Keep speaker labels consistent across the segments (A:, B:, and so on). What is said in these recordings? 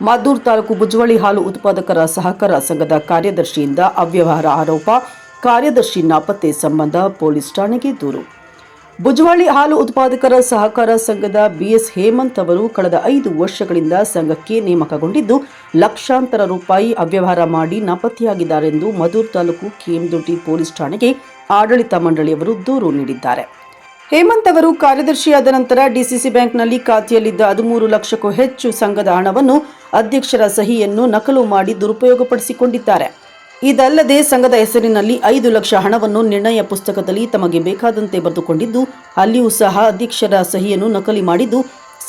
A: ಮದ್ದೂರು ತಾಲೂಕು ಬುಜ್ವಳಿ ಹಾಲು ಉತ್ಪಾದಕರ ಸಹಕಾರ ಸಂಘದ ಕಾರ್ಯದರ್ಶಿಯಿಂದ ಅವ್ಯವಹಾರ ಆರೋಪ, ಕಾರ್ಯದರ್ಶಿ ನಾಪತ್ತೆ ಸಂಬಂಧ ಪೊಲೀಸ್ ಠಾಣೆಗೆ ದೂರು. ಬುಜ್ವಾಳಿ ಹಾಲು ಉತ್ಪಾದಕರ ಸಹಕಾರ ಸಂಘದ ಬಿಎಸ್ ಹೇಮಂತ್ ಅವರು ಕಳೆದ ಐದು ವರ್ಷಗಳಿಂದ ಸಂಘಕ್ಕೆ ನೇಮಕಗೊಂಡಿದ್ದು, ಲಕ್ಷಾಂತರ ರೂಪಾಯಿ ಅವ್ಯವಹಾರ ಮಾಡಿ ನಾಪತ್ತೆಯಾಗಿದ್ದಾರೆಂದು ಮಧೂರ್ ತಾಲೂಕು ಕೆಎಂದೊಡ್ಡಿ ಪೊಲೀಸ್ ಠಾಣೆಗೆ ಆಡಳಿತ ಮಂಡಳಿಯವರು ದೂರು ನೀಡಿದ್ದಾರೆ. ಹೇಮಂತ್ ಅವರು ಕಾರ್ಯದರ್ಶಿಯಾದ ನಂತರ ಡಿಸಿಸಿ ಬ್ಯಾಂಕ್ನಲ್ಲಿ ಖಾತೆಯಲ್ಲಿದ್ದ ಹದಿಮೂರು ಲಕ್ಷಕ್ಕೂ ಹೆಚ್ಚು ಸಂಘದ ಹಣವನ್ನು ಅಧ್ಯಕ್ಷರ ಸಹಿಯನ್ನು ನಕಲು ಮಾಡಿ ದುರುಪಯೋಗಪಡಿಸಿಕೊಂಡಿದ್ದಾರೆ. ಇದಲ್ಲದೆ ಸಂಘದ ಹೆಸರಿನಲ್ಲಿ ಐದು ಲಕ್ಷ ಹಣವನ್ನು ನಿರ್ಣಯ ಪುಸ್ತಕದಲ್ಲಿ ತಮಗೆ ಬೇಕಾದಂತೆ ಬರೆದುಕೊಂಡಿದ್ದು, ಅಲ್ಲಿಯೂ ಸಹ ಅಧ್ಯಕ್ಷರ ಸಹಿಯನ್ನು ನಕಲಿ ಮಾಡಿದ್ದು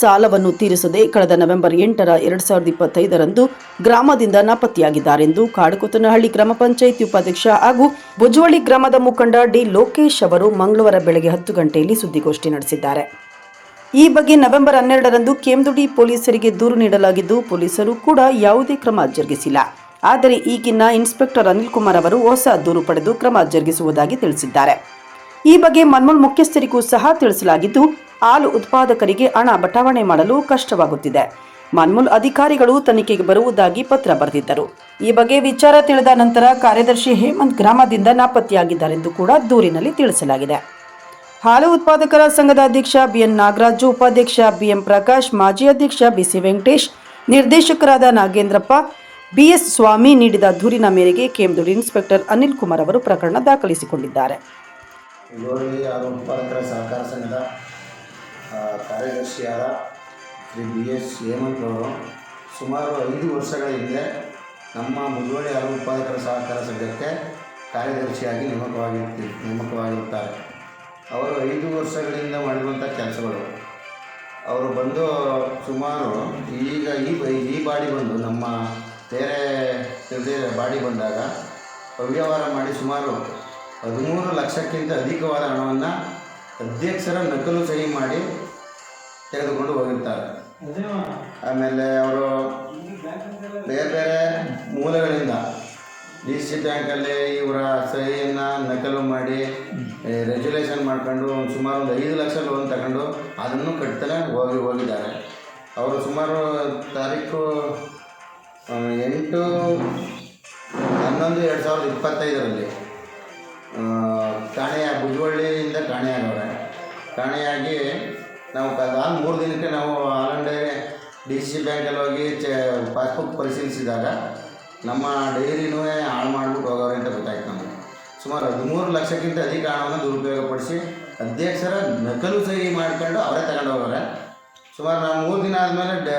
A: ಸಾಲವನ್ನು ತೀರಿಸದೆ ಕಳೆದ ನವೆಂಬರ್ ಎಂಟರ ಎರಡು ಸಾವಿರದ ಇಪ್ಪತ್ತೈದರಂದು ಗ್ರಾಮದಿಂದ ನಾಪತ್ತೆಯಾಗಿದ್ದಾರೆಂದು ಕಾಡುಕೊತ್ತನಹಳ್ಳಿ ಗ್ರಾಮ ಪಂಚಾಯಿತಿ ಉಪಾಧ್ಯಕ್ಷ ಹಾಗೂ ಬುಜುವಳ್ಳಿ ಗ್ರಾಮದ ಮುಖಂಡ ಡಿ ಲೋಕೇಶ್ ಅವರು ಮಂಗಳವಾರ ಬೆಳಗ್ಗೆ ಹತ್ತು ಗಂಟೆಯಲ್ಲಿ ಸುದ್ದಿಗೋಷ್ಠಿ ನಡೆಸಿದ್ದಾರೆ. ಈ ಬಗ್ಗೆ ನವೆಂಬರ್ ಹನ್ನೆರಡರಂದು ಕೇಂದುಡಿ ಪೊಲೀಸರಿಗೆ ದೂರು ನೀಡಲಾಗಿದ್ದು ಪೊಲೀಸರು ಕೂಡ ಯಾವುದೇ ಕ್ರಮ ಜರುಗಿಸಿಲ್ಲ. ಆದರೆ ಈಗಿನ ಇನ್ಸ್ಪೆಕ್ಟರ್ ಅನಿಲ್ ಕುಮಾರ್ ಅವರು ಹೊಸ ದೂರು ಪಡೆದು ಕ್ರಮ ಜರುಗಿಸುವುದಾಗಿ ತಿಳಿಸಿದ್ದಾರೆ. ಈ ಬಗ್ಗೆ ಮನ್ಮೂಲ್ ಮುಖ್ಯಸ್ಥರಿಗೂ ಸಹ ತಿಳಿಸಲಾಗಿದ್ದು, ಹಾಲು ಉತ್ಪಾದಕರಿಗೆ ಹಣ ಬಟಾವಣೆ ಮಾಡಲು ಕಷ್ಟವಾಗುತ್ತಿದೆ. ಮನ್ಮೂಲ್ ಅಧಿಕಾರಿಗಳು ತನಿಖೆಗೆ ಬರುವುದಾಗಿ ಪತ್ರ ಬರೆದಿದ್ದರು. ಈ ಬಗ್ಗೆ ವಿಚಾರ ತಿಳಿದ ನಂತರ ಕಾರ್ಯದರ್ಶಿ ಹೇಮಂತ್ ಗ್ರಾಮದಿಂದ ನಾಪತ್ತೆಯಾಗಿದ್ದಾರೆಂದು ಕೂಡ ದೂರಿನಲ್ಲಿ ತಿಳಿಸಲಾಗಿದೆ. ಹಾಲು ಉತ್ಪಾದಕರ ಸಂಘದ ಅಧ್ಯಕ್ಷ ಬಿಎನ್ ನಾಗರಾಜು, ಉಪಾಧ್ಯಕ್ಷ ಬಿಎಂ ಪ್ರಕಾಶ್, ಮಾಜಿ ಅಧ್ಯಕ್ಷ ಬಿಸಿ ವೆಂಕಟೇಶ್, ನಿರ್ದೇಶಕರಾದ ನಾಗೇಂದ್ರಪ್ಪ, ಬಿಎಸ್ ಸ್ವಾಮಿ ನೀಡಿದ ದೂರಿನ ಮೇರೆಗೆ ಕೇಂದ್ರ ಇನ್ಸ್ಪೆಕ್ಟರ್ ಅನಿಲ್ ಕುಮಾರ್ ಅವರು ಪ್ರಕರಣ ದಾಖಲಿಸಿಕೊಂಡಿದ್ದಾರೆ.
B: ಇಳುವರಿ ಹಾಲು ಉತ್ಪಾದಕರ ಸಹಕಾರ ಸಂಘದ ಕಾರ್ಯದರ್ಶಿಯಾದ ಶ್ರೀ ಬಿ. ಎಸ್. ಹೇಮಂತ್ ಅವರು ಸುಮಾರು ಐದು ವರ್ಷಗಳ ಹಿಂದೆ ನಮ್ಮ ಮುಜುವಳಿ ಹಾಲು ಉತ್ಪಾದಕರ ಸಹಕಾರ ಸಂಘಕ್ಕೆ ಕಾರ್ಯದರ್ಶಿಯಾಗಿ ನೇಮಕವಾಗಿರ್ತಿ ನೇಮಕವಾಗಿರುತ್ತಾರೆ. ಅವರು ಐದು ವರ್ಷಗಳಿಂದ ಮಾಡಿರುವಂಥ ಕೆಲಸಗಳು. ಅವರು ಬಂದು ಸುಮಾರು ಈಗ ಈ ಈ ಬಾಡಿ ಬಂದು ನಮ್ಮ ಬೇರೆ ಬಾಡಿ ಬಂದಾಗ ಅವ್ಯವಹಾರ ಮಾಡಿ ಸುಮಾರು ಹದಿಮೂರು ಲಕ್ಷಕ್ಕಿಂತ ಅಧಿಕವಾದ ಹಣವನ್ನು ಅಧ್ಯಕ್ಷರ ನಕಲು ಸಹಿ ಮಾಡಿ ತೆಗೆದುಕೊಂಡು ಹೋಗಿರ್ತಾರೆ. ಆಮೇಲೆ ಅವರು ಬೇರೆ ಬೇರೆ ಮೂಲಗಳಿಂದ ಡಿ ಸಿ ಬ್ಯಾಂಕಲ್ಲಿ ಇವರ ಸಹಿಯನ್ನು ನಕಲು ಮಾಡಿ ರೆಜ್ಯುಲೇಷನ್ ಮಾಡ್ಕೊಂಡು ಸುಮಾರು ಒಂದು ಐದು ಲಕ್ಷ ಲೋನ್ ತಗೊಂಡು ಅದನ್ನು ಕಟ್ತಲೇ ಹೋಗಿ ಹೋಗಿದ್ದಾರೆ. ಅವರು ಸುಮಾರು ತಾರೀಕು ಎಂಟು ಹನ್ನೊಂದು ಎರಡು ಸಾವಿರದ ಇಪ್ಪತ್ತೈದರಲ್ಲಿ ಕಾಣೆಯ ಬುಜ್ವಳ್ಳಿಯಿಂದ ಕಾಣೆಯಾಗವ್ರೆ ಕಾಣೆಯಾಗಿ ನಾವು ಅದಾದ ಮೂರು ದಿನಕ್ಕೆ ನಾವು ಆಲಂಡೆ ಡಿ ಸಿ ಬ್ಯಾಂಕಲ್ಲಿ ಹೋಗಿ ಚೆ, ಪಾಸ್ಬುಕ್ ಪರಿಶೀಲಿಸಿದಾಗ ನಮ್ಮ ಡೈರಿನೂ ಹಾಳು ಮಾಡಿಬಿಟ್ಟು ಹೋಗವ್ರೆ ಅಂತ ಗೊತ್ತಾಯ್ತು ನಮಗೆ. ಸುಮಾರು ಹದಿಮೂರು ಲಕ್ಷಕ್ಕಿಂತ ಅಧಿಕ ಹಣವನ್ನು ದುರುಪಯೋಗಪಡಿಸಿ ಅಧ್ಯಕ್ಷರ ನಕಲು ಸಹಿ ಮಾಡ್ಕೊಂಡು ಅವರೇ ತಗೊಂಡು ಸುಮಾರು ನಾವು ಮೂರು ದಿನ ಆದಮೇಲೆ ಡ,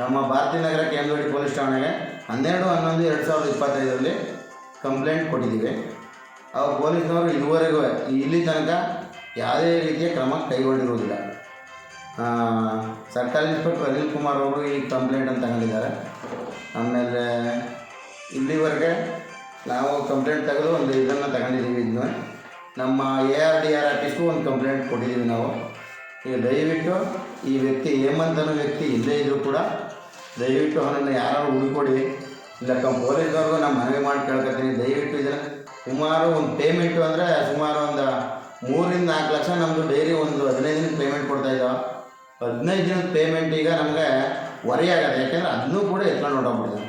B: ನಮ್ಮ ಭಾರತೀಯ ನಗರ ಕೇಂದ್ರವಾಡಿ ಪೊಲೀಸ್ ಠಾಣೆಗೆ ಹನ್ನೆರಡು, ಹನ್ನೊಂದು, ಎರಡು ಸಾವಿರದ ಇಪ್ಪತ್ತೈದರಲ್ಲಿ ಕಂಪ್ಲೇಂಟ್ ಕೊಟ್ಟಿದ್ದೀವಿ. ಅವ್ರು ಪೊಲೀಸ್ನವರು ಇದುವರೆಗೂ ಇಲ್ಲಿ ತನಕ ಯಾವುದೇ ರೀತಿಯ ಕ್ರಮ ಕೈಗೊಂಡಿರುವುದಿಲ್ಲ. ಸರ್ಕಾರಿ ಇನ್ಸ್ಪೆಕ್ಟರ್ ಅನಿಲ್ ಕುಮಾರ್ ಅವರು ಈ ಕಂಪ್ಲೇಂಟನ್ನು ತಗೊಂಡಿದ್ದಾರೆ. ಆಮೇಲೆ ಇಲ್ಲಿವರೆಗೆ ನಾವು ಕಂಪ್ಲೇಂಟ್ ತೆಗೆದು ಒಂದು ಇದನ್ನು ತಗೊಂಡಿದ್ದೀವಿ ಇದನ್ನು ನಮ್ಮ ಎ ಆರ್ ಡಿ ಆರ್ ಆಫೀಸ್ಗೂ ಒಂದು ಕಂಪ್ಲೇಂಟ್ ಕೊಟ್ಟಿದ್ದೀವಿ ನಾವು. ಈಗ ದಯವಿಟ್ಟು ಈ ವ್ಯಕ್ತಿ, ಹೇಮಂತ್ ವ್ಯಕ್ತಿ ಇಲ್ಲೇ ಇದ್ದರೂ ಕೂಡ ದಯವಿಟ್ಟು ಅವನನ್ನು ಯಾರು ಹುಡುಕೊಡಿ. ಇಲ್ಲ ಕಂ ಪೊಲೀಸ್ನವ್ರಿಗೂ ನಾನು ಮನವಿ ಮಾಡಿ ಕೇಳ್ಕೊತೀನಿ. ದಯವಿಟ್ಟು ಇದನ್ನು ಸುಮಾರು ಒಂದು ಪೇಮೆಂಟು ಅಂದರೆ ಸುಮಾರು ಒಂದು ಮೂರಿಂದ ನಾಲ್ಕು ಲಕ್ಷ ನಮ್ಮದು ಡೈರಿ ಒಂದು ಹದಿನೈದು ದಿನಕ್ಕೆ ಪೇಮೆಂಟ್ ಕೊಡ್ತಾ ಇದ್ದಾವೆ ಹದಿನೈದು ದಿನದ ಪೇಮೆಂಟ್ ಈಗ ನಮಗೆ ಹೊರೆ ಆಗೋದು ಯಾಕೆಂದರೆ ಅದನ್ನೂ ಕೂಡ ಎತ್ಕೊಂಡು ಹೊರಟೋಗ್ಬಿಟ್ಟಿದೆ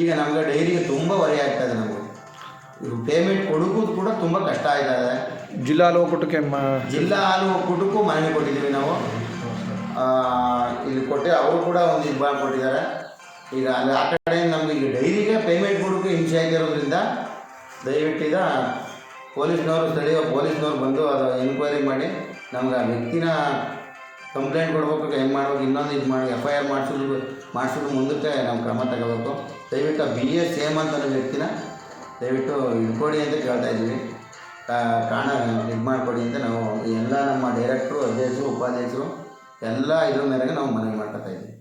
B: ಈಗ ನಮಗೆ ಡೈರಿಗೆ ತುಂಬ ವರಿ ಆಗ್ತಾ ಇದೆ ನಮಗೆ. ಇದು ಪೇಮೆಂಟ್ ಕೊಡೋಕ್ಕೂ ಕೂಡ ತುಂಬ ಕಷ್ಟ ಆಗ್ತಾ ಇದೆ.
C: ಜಿಲ್ಲಾ ಹಾಲು ಒಕ್ಕೂಟಕ್ಕೆ
B: ಜಿಲ್ಲಾ ಹಾಲು ಒಕ್ಕೂಟಕ್ಕೂ ಮನವಿ ಕೊಟ್ಟಿದ್ದೀವಿ ನಾವು. ಇಲ್ಲಿ ಕೊಟ್ಟು ಅವರು ಕೂಡ ಒಂದು ಇದು ಮಾಡಿಕೊಟ್ಟಿದ್ದಾರೆ. ಈಗ ಅಲ್ಲಿ ಆ ಕಡೆ ನಮಗೆ ಈಗ ಡೈರಿಗೆ ಪೇಮೆಂಟ್ ಕೊಡೋಕ್ಕೂ ಹಿಂಸೆ ಆಗಿರೋದ್ರಿಂದ ದಯವಿಟ್ಟು ಇದ ಪೊಲೀಸ್ನವರು, ಸ್ಥಳೀಯ ಪೊಲೀಸ್ನವ್ರು ಬಂದು ಅದು ಎನ್ಕ್ವೈರಿ ಮಾಡಿ, ನಮ್ಗೆ ಆ ವ್ಯಕ್ತಿನ ಕಂಪ್ಲೇಂಟ್ ಕೊಡ್ಬೇಕು, ಹೆಂಗೆ ಮಾಡ್ಬೇಕು, ಇನ್ನೊಂದು ಇದು ಮಾಡಿ ಎಫ್ ಐ ಆರ್ ಮಾಡಿಸೋದು ಮಾಡಿಸೋದು ಮುಂದಕ್ಕೆ ನಾವು ಕ್ರಮ ತಗೋಬೇಕು. ದಯವಿಟ್ಟು ಬಿ ಸೇಮ್ ಅಂತ ಅನ್ನೋ ವ್ಯಕ್ತಿನ ದಯವಿಟ್ಟು ಇಟ್ಕೊಡಿ ಅಂತ ಕೇಳ್ತಾ ಇದ್ದೀವಿ. ಕಾಣ, ಇದು ಮಾಡಿಕೊಡಿ ಅಂತ ನಾವು ಎಲ್ಲ ನಮ್ಮ ಡೈರೆಕ್ಟ್ರು ಅಧ್ಯಕ್ಷರು, ಉಪಾಧ್ಯಕ್ಷರು, ಎಲ್ಲ ಇದ್ರ ಮೇರೆಗೆ ನಾವು ಮನವಿ ಮಾಡ್ಕೊತಾ ಇದ್ದೀವಿ.